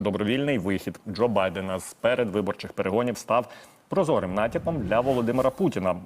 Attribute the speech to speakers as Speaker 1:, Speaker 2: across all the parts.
Speaker 1: Добровільний вихід Джо Байдена з передвиборчих перегонів став прозорим натяком для Володимира Путіна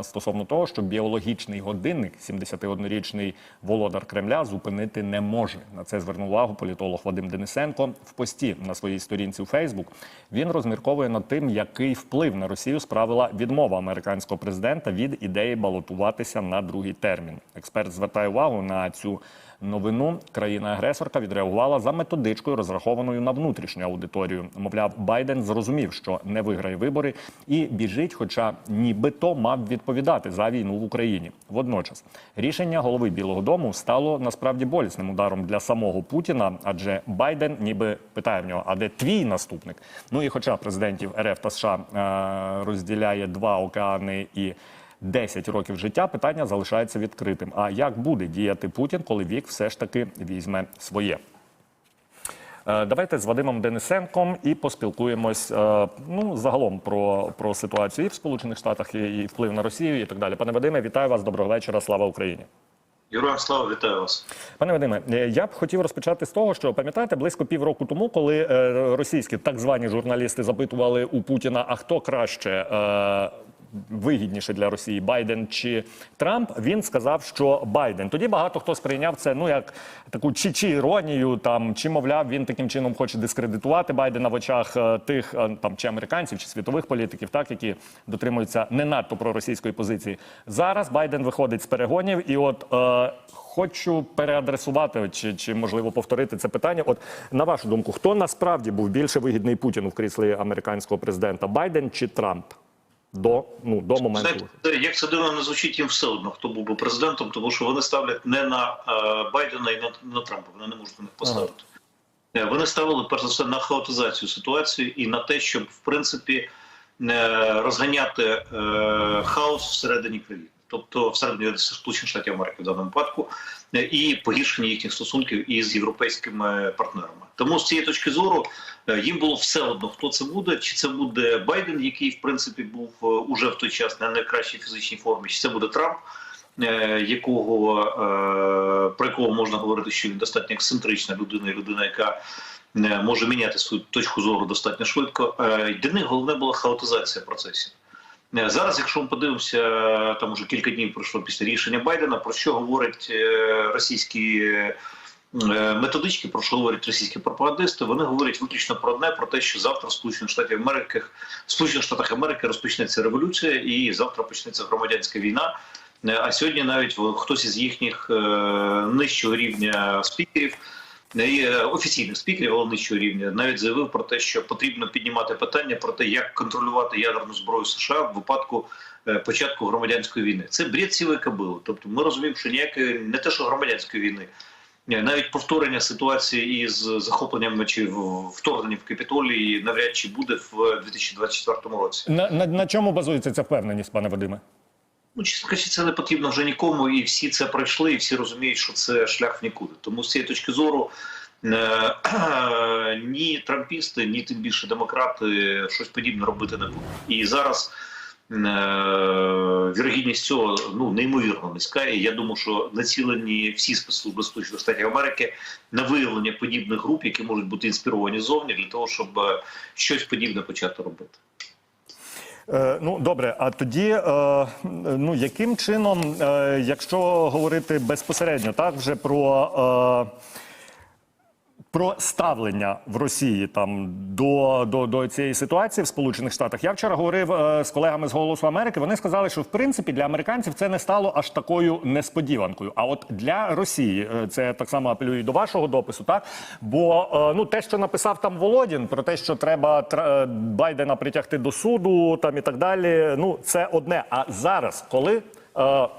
Speaker 1: е, стосовно того, що біологічний годинник, 71-річний володар Кремля, зупинити не може. На це звернув увагу політолог Вадим Денисенко в пості на своїй сторінці у Фейсбук. Він розмірковує над тим, який вплив на Росію справила відмова американського президента від ідеї балотуватися на другий термін. Експерт звертає увагу на цю новину країна-агресорка відреагувала за методичкою, розрахованою на внутрішню аудиторію. Мовляв, Байден зрозумів, що не виграє вибори, і біжить, хоча нібито мав відповідати за війну в Україні. Водночас рішення голови Білого Дому стало насправді болісним ударом для самого Путіна, адже Байден ніби питає в нього: а де твій наступник? Ну і хоча президентів РФ та США е, розділяє два океани і 10 років життя, питання залишається відкритим. А як буде діяти Путін, коли вік все ж таки візьме своє? Е, Давайте з Вадимом Денисенком і поспілкуємось е, ну загалом про, про ситуацію і в Сполучених Штатах, і, і вплив на Росію, і так далі. Пане Вадиме, вітаю вас. Доброго вечора. Слава Україні.
Speaker 2: Героям слава вітаю вас.
Speaker 1: Пане Вадиме, е, я б хотів розпочати з того, що пам'ятаєте, близько півроку тому, коли російські так звані журналісти запитували у Путіна, а хто краще. Вигідніше для Росії Байден чи Трамп. Він сказав, що Байден. Тоді багато хто сприйняв це ну як таку чи, чи іронію, там чи мовляв, він таким чином хоче дискредитувати Байдена в очах е, тих е, там чи американців, чи світових політиків, так які дотримуються не надто проросійської позиції. Зараз Байден виходить з перегонів, і от е, хочу переадресувати чи, чи можливо повторити це питання. От на вашу думку, хто насправді був більше вигідний Путіну в кріслі американського президента Байден чи Трамп? До ну до моменту
Speaker 2: Знаєте, як це дивно не звучить їм все одно, хто був би президентом, тому що вони ставлять не на е, Байдена і на, на Трампа. Вони не можуть на них поставити. Е, Вони ставили перш за все на хаотизацію ситуації і на те, щоб в принципі е, розганяти е, хаос всередині країни, тобто всередині Сполучених Штатів Америки в даному випадку, е, і погіршення їхніх стосунків із європейськими партнерами. Тому з цієї точки зору їм було все одно, хто це буде, чи це буде Байден, який в принципі був е, уже в той час на найкращій фізичній формі, чи це буде Трамп. е, Якого е, про якого можна говорити, що він достатньо ексцентрична людина, людина, яка е, може міняти свою точку зору достатньо швидко. Е, Для них головне була хаотизація процесів. Е, Зараз, якщо ми подивимося, там уже кілька днів пройшло після рішення Байдена, про що говорять е, російські е, методички, про що говорять російські пропагандисти, вони говорять виключно про одне, про те, що завтра в Сполучених Штатів Америки, в Сполучених Штатах Америки розпочнеться революція, і завтра почнеться громадянська війна. Е, А сьогодні навіть хтось із їхніх е, нижчого рівня спікерів. е, Офіційних спікерів, але нижчого рівня навіть заявив про те, що потрібно піднімати питання про те, як контролювати ядерну зброю США в випадку е, початку громадянської війни. Це бред сівої кобили. Тобто, ми розуміємо, що ніякої не те, що громадянської війни, навіть повторення ситуації із захопленням чи вторгненням в Капітолії навряд чи буде в 2024 році.
Speaker 1: на, на, на чому базується ця впевненість, пане Вадиме?
Speaker 2: Ну, чесно кажучи, це не потрібно вже нікому, і всі це пройшли, і всі розуміють, що це шлях в нікуди. Тому з цієї точки зору е, ні трампісти, ні тим більше демократи щось подібне робити не будуть. І зараз вірогідність цього ну неймовірно низька. І я думаю, що націлені всі спецслужби Сполучених Штатів Америки на виявлення подібних груп, які можуть бути інспіровані зовні, для того, щоб е, щось подібне почати робити.
Speaker 1: Е, ну добре, а тоді, е, ну яким чином, е, якщо говорити безпосередньо, так вже про. Про ставлення в Росії там до, до, до цієї ситуації в Сполучених Штатах. Я вчора говорив е, з колегами з Голосу Америки. Вони сказали, що в принципі для американців це не стало аж такою несподіванкою. А от для Росії е, це так само апелює до вашого допису, так бо е, ну те, що написав там Володін, про те, що треба тр- е, Байдена притягти до суду, там і так далі. Ну це одне. А зараз, коли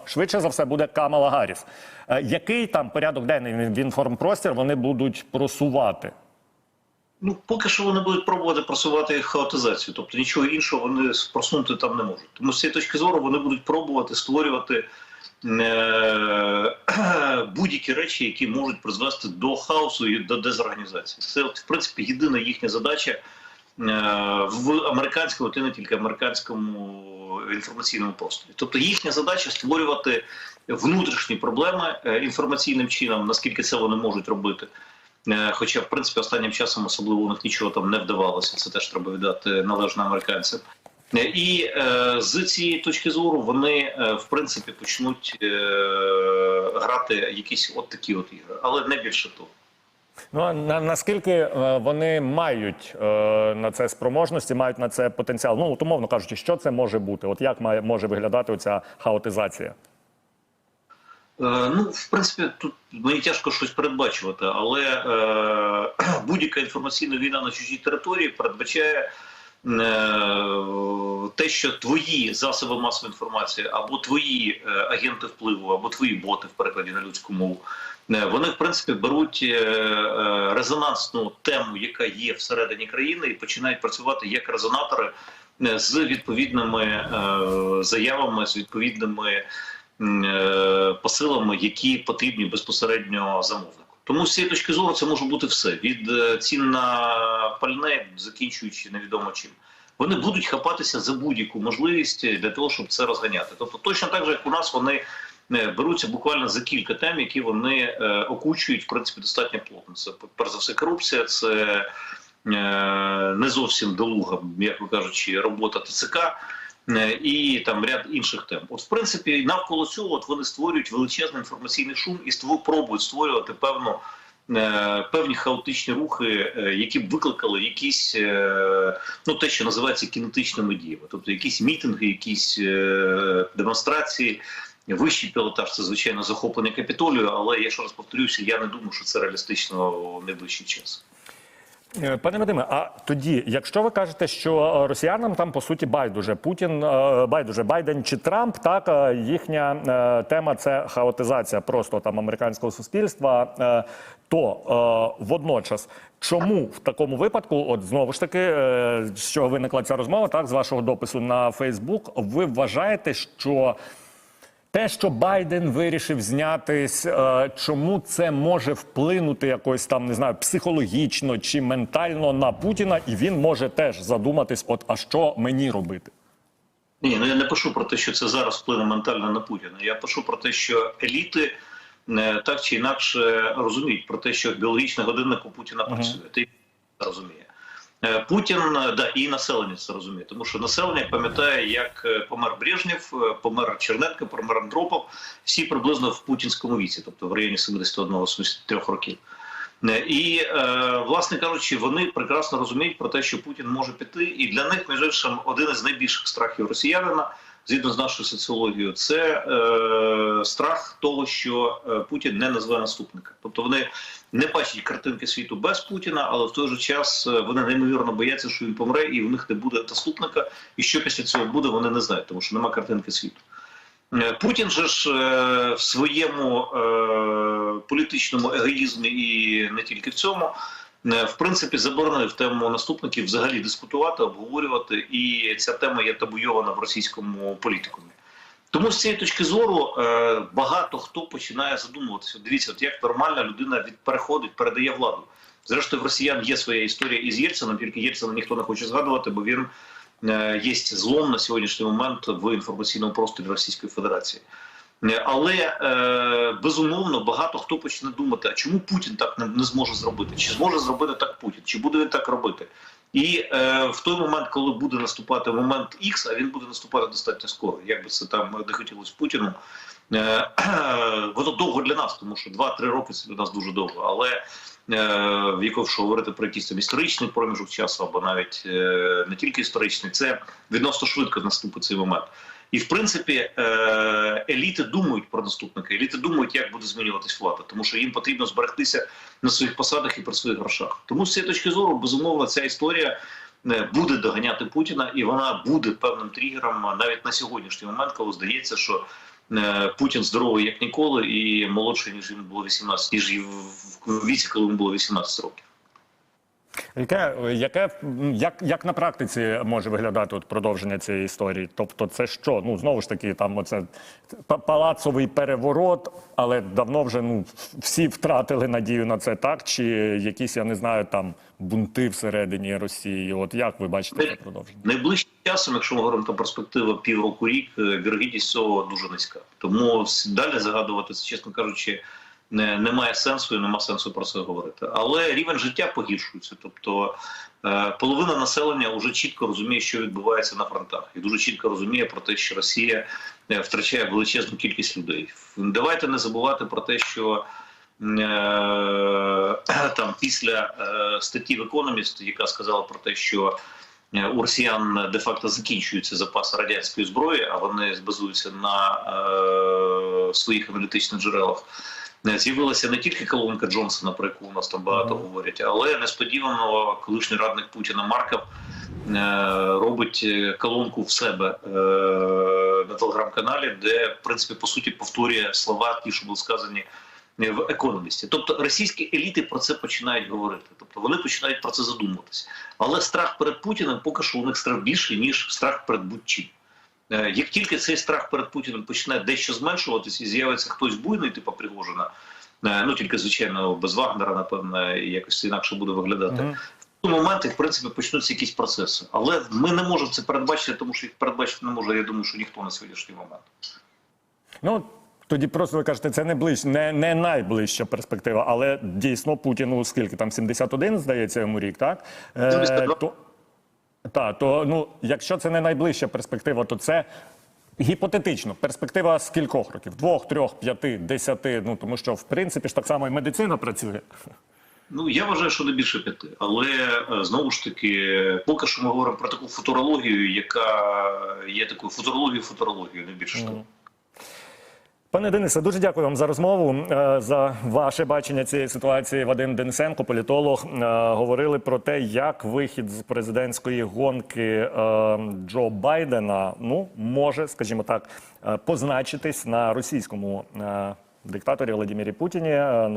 Speaker 1: швидше за все буде Камала Гарріс. Е, Який там порядок денний в інформпростір вони будуть просувати?
Speaker 2: Ну, поки що вони будуть пробувати просувати хаотизацію, тобто нічого іншого вони просунути там не можуть. Тому з цієї точки зору вони будуть пробувати створювати е- будь-які речі, які можуть призвести до хаосу і до дезорганізації. Це, в принципі, єдина їхня задача е- в американському, та не тільки американському інформаційному просторі. Тобто їхня задача створювати внутрішні проблеми е, інформаційним чином, наскільки це вони можуть робити. Е, Хоча, в принципі, останнім часом особливо у них нічого там не вдавалося. Це теж треба віддати належне американцям. Е, І е, з цієї точки зору вони е, в принципі почнуть е, грати якісь от такі от ігри, але не більше того.
Speaker 1: Ну на, наскільки е, вони мають е, на це спроможності, мають на це потенціал? Ну, от, умовно кажучи, що це може бути? От як має може виглядати оця хаотизація?
Speaker 2: Е, Ну, в принципі, тут мені тяжко щось передбачувати, але е, будь-яка інформаційна війна на чужій території передбачає те, що твої засоби масової інформації або твої е, агенти впливу, або твої боти в перекладі на людську мову, е, вони в принципі беруть е, е, резонансну тему, яка є всередині країни, і починають працювати як резонатори е, з відповідними е, заявами, з відповідними е, посилами, які потрібні безпосередньо замовнику. Тому з цієї точки зору це може бути все від е, цін на пальне, закінчуючи невідомо чим. Вони будуть хапатися за будь-яку можливість для того, щоб це розганяти. Тобто, точно так же, як у нас вони е, беруться буквально за кілька тем, які вони е, окучують в принципі достатньо плотно. Це перш за все корупція, це не зовсім долуга, як ви кажучи, робота ТЦК і там ряд інших тем. От, в принципі, навколо цього от вони створюють величезний інформаційний шум і створ, пробують створювати певну. е, Певні хаотичні рухи, е, які б викликали якісь, е, ну те, що називається кінетичними діями, тобто якісь мітинги, якісь е, демонстрації, вищий пілотаж це звичайно захоплення капітолію. Але я ще раз повторюся, я не думаю, що це реалістично в найближчий час.
Speaker 1: Е, Пане Вадиме, а тоді, якщо ви кажете, що е, росіянам там по суті байдуже Путін, е, байдуже Байден чи Трамп, так їхня тема це хаотизація просто там американського суспільства. То водночас, чому в такому випадку, от знову ж таки, з чого виникла ця розмова, так з вашого допису на Фейсбук, ви вважаєте, що те, що Байден вирішив знятись, е, чому це може вплинути якось там, не знаю, психологічно чи ментально на Путіна, і він може теж задуматись, от а що мені робити?
Speaker 2: Ні, ну я не пишу про те, що це зараз вплине ментально на Путіна. Я пишу про те, що еліти е, так чи інакше розуміють про те, що біологічний годинник у Путіна працює. Ти це розуміє. Е, Путін е, да і населення це розуміє, тому що населення пам'ятає, як е, помер Брежнєв, помер Чернетка, помер Андропов, всі приблизно в путінському віці, тобто в районі 71-73 років. І, власне кажучи, вони прекрасно розуміють про те, що Путін може піти, і для них, між іншим, один із найбільших страхів росіянина, згідно з нашою соціологією, це е, страх того, що е, Путін не назве наступника. Тобто вони не бачать картинки світу без Путіна, але в той же час е, вони неймовірно бояться, що він помре, і в них не буде наступника. І що після цього буде, вони не знають, тому що немає картинки світу. Е, Путін же ж в своєму е, політичному егоїзмі і не тільки в цьому, в принципі, заборонив тему наступників взагалі дискутувати, обговорювати, і ця тема є табуйована в російському політикумі. Тому з цієї точки зору е, багато хто починає задумуватися. Дивіться, от як нормальна людина від переходить, передає владу. Зрештою, в росіян є своя історія із Єльцином, тільки Єльцина ніхто не хоче згадувати, бо він е, є злом на сьогоднішній момент в інформаційному просторі Російської Федерації. Е, Але е, безумовно багато хто почне думати, а чому Путін так не, зможе зробити? Чи зможе зробити так Путін? Чи буде він так робити? І е, в той момент, коли буде наступати момент X, а він буде наступати достатньо скоро, як би це там не хотілося Путіну. Е, воно довго для нас, тому що 2-3 роки це для нас дуже довго. Але е, якщо говорити про якийсь там історичний проміжок часу, або навіть е, не тільки історичний, це відносно швидко наступить цей момент. І в принципі, е, еліти думають про наступника, еліти думають, як буде змінюватись влада, тому що їм потрібно зберегтися на своїх посадах і при своїх грошах. Тому з цієї точки зору, безумовно, ця історія е, буде доганяти Путіна, і вона буде певним тригером навіть на сьогоднішній момент, коли здається, що е, Путін здоровий як ніколи, і молодший ніж йому було 18, ніж в в віці, коли йому було 18 років.
Speaker 1: Яке, яке як, як на практиці може виглядати от продовження цієї історії? Тобто, це що? Ну знову ж таки, там оце палацовий переворот, але давно вже ну всі втратили надію на це, так? Чи якісь, я не знаю, там бунти всередині Росії? От як ви бачите це продовження?
Speaker 2: Найближчим часом, якщо ми говоримо про перспективу півроку рік, е, вірогідність цього дуже низька. Тому далі загадувати чесно кажучи, не, немає сенсу і немає сенсу про це говорити. Але рівень життя погіршується. Тобто е, половина населення вже чітко розуміє, що відбувається на фронтах, і дуже чітко розуміє про те, що Росія е, втрачає величезну кількість людей. Давайте не забувати про те, що е, там після статті в Economist, яка сказала про те, що у росіян де-факто закінчуються запаси радянської зброї, а вони базуються на е, своїх аналітичних джерелах. Е, З'явилася не тільки колонка Джонсона, про яку у нас там багато говорять, але несподівано колишній радник Путіна Марков е, робить е, колонку в себе на телеграм-каналі, де в принципі по суті повторює слова, ті, що були сказані в економісті. Тобто російські еліти про це починають говорити. Тобто вони починають про це задумуватися. Але страх перед Путіним поки що у них страх більший, ніж страх перед будь-чим. Е, Як тільки цей страх перед Путіним почне дещо зменшуватись і з'явиться хтось буйний, типу Пригожина, е, ну тільки звичайно без Вагнера, напевно, якось інакше буде виглядати.
Speaker 1: Мгм.
Speaker 2: В той момент, в принципі, почнуться якісь процеси. Але ми не можемо це передбачити, тому що їх передбачити не може. Я думаю, що ніхто на сьогоднішній момент.
Speaker 1: Ну тоді просто ви кажете, це не ближ, не, не найближча перспектива, але дійсно Путіну скільки там 71, здається, йому рік, так? Е,
Speaker 2: 72.
Speaker 1: то, та, то ну, якщо це не найближча перспектива, то це гіпотетично перспектива з кількох років? Двох, трьох, п'яти, десяти. Ну тому що в принципі ж так само і медицина працює.
Speaker 2: Ну я вважаю, що не більше п'яти. Але е, знову ж таки, поки що ми говоримо про таку футурологію, яка є такою футурологією, футурологією, не більше того.
Speaker 1: Пане Денисе, дуже дякую вам за розмову, е, за ваше бачення цієї ситуації. Вадим Денисенко, політолог, е, говорили про те, як вихід з президентської гонки е, Джо Байдена ну може, скажімо так, позначитись на російському диктаторі Владимирі Путіні.